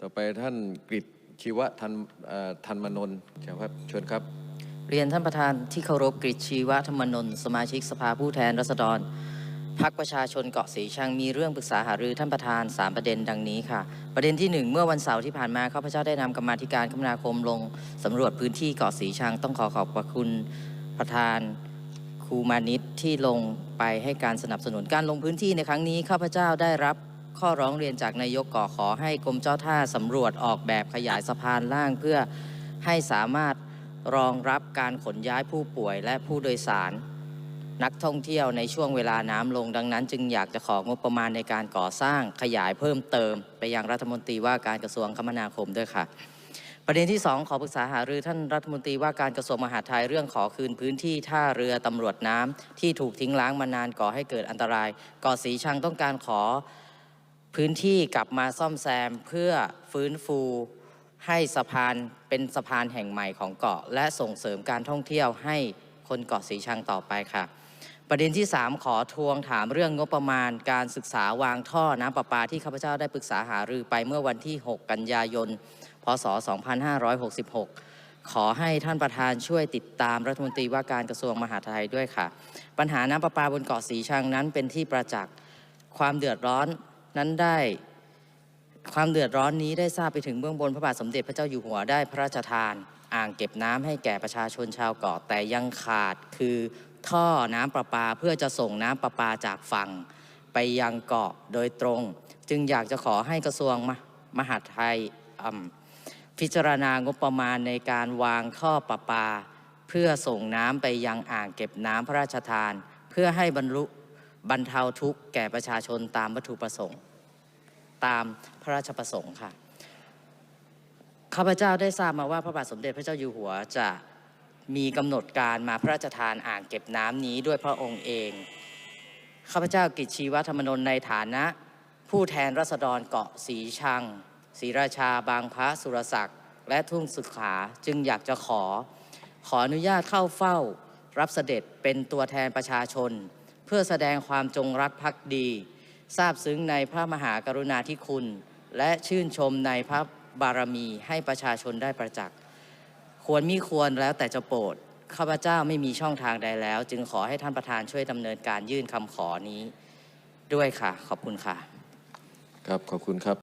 ต่อไปท่านกฤษชีวะทันทันมนนท์เชิญครับเชิญครับ เรียนท่านประธานที่เคารพกฤษชีวะธรรมนนท์สมาชิกสภาผู้แทนราษฎรพักประชาชนเกาะสีชังมีเรื่องปรึกษาหารือท่านประธาน 3 ประเด็นดังนี้ค่ะ ประเด็นที่ 1 เมื่อวันเสาร์ที่ผ่านมาข้าพเจ้าได้นำกรรมาธิการคมนาคมลงสำรวจพื้นที่เกาะสีชังต้องขอขอบพระคุณประธาน ครูมานิตที่ลงไปให้การสนับสนุนการลงพื้นที่ในครั้งนี้ข้าพเจ้าได้รับข้อร้องเรียนจากนายกก่อขอให้กรมเจ้าท่าสำรวจออกแบบขยายสะพานล่างเพื่อให้สามารถรองรับการขนย้ายผู้ป่วยและผู้โดยสาร นักท่องเที่ยวในช่วงเวลาน้ำลงดังนั้น จึงอยากจะของบประมาณในการก่อสร้างขยายเพิ่มเติม ไปยังรัฐมนตรีว่าการกระทรวงคมนาคมด้วยค่ะ ประเด็นที่ 2 ขอปรึกษาหารือท่านรัฐมนตรีว่าการกระทรวงมหาดไทยเรื่องขอคืนพื้นที่ท่าเรือตำรวจน้ำที่ถูกทิ้งล้างมานานก่อให้เกิดอันตรายก่อสีชังต้องการขอพื้นที่กลับมาซ่อมแซมเพื่อฟื้นฟูให้สะพานเป็นสะพานแห่งใหม่ของเกาะ และส่งเสริมการท่องเที่ยวให้คนเกาะสีชังต่อไปค่ะ ประเด็นที่ 3 ขอทวงถามเรื่องงบประมาณการศึกษาวางท่อน้ำประปาที่ข้าพเจ้าได้ปรึกษาหารือไปเมื่อวันที่ 6 กันยายน พศ 2566 ขอให้ท่านประธานช่วยติดตามรัฐมนตรีว่าการกระทรวงมหาดไทยด้วยค่ะ ปัญหาน้ำประปาบนเกาะสีชังนั้นเป็นที่ประจักษ์ความเดือดร้อนนั้นได้ความเดือดร้อนนี้ได้ทราบไปถึงเบื้องบนพระบาทสมเด็จพระเจ้าอยู่หัวได้พระราชทาน อ่างเก็บน้ำให้แก่ประชาชนชาวเกาะแต่ยังขาดคือ ท่อน้ำประปาเพื่อจะส่งน้ำประปาจากฝั่งไปยังเกาะโดยตรง จึงอยากจะขอให้กระทรวงมมหาดไทยพิจารณางบประมาณในการวางท่อประปา เพื่อส่งน้ำไปยังอ่างเก็บน้ำพระราชทาน เพื่อให้บรรลุบรรเทาทุกข์แก่ประชาชนตามวัตถุประสงค์ ตามพระราชประสงค์ค่ะข้าพเจ้าได้ทราบมาว่าพระบาทสมเด็จพระเจ้าอยู่หัวจะ มีกำหนดการมาพระราชทานอ่างเก็บน้ำนี้ด้วยพระองค์เอง ข้าพเจ้ากิจชีวธรรมนนในฐานะ ผู้แทนรัษฎรเกาะสีชังศรีราชาบางพระสุรศักดิ์ และทุ่งสุขาจึงอยากจะขอ ขออนุญาตเข้าเฝ้า รับเสด็จเป็นตัวแทนประชาชน เพื่อแสดงความจงรักภักดีทราบซึ้งในพระมหากรุณาธิคุณ และชื่นชมในพระบารมีให้ประชาชนได้ประจักษ์ ควรมิควรแล้วแต่จะโปรดข้าพเจ้าไม่มีช่องทางใดแล้ว จึงขอให้ท่านประธานช่วยดำเนินการยื่นคำขอนี้ด้วยค่ะ ขอบคุณค่ะ ครับขอบคุณครับ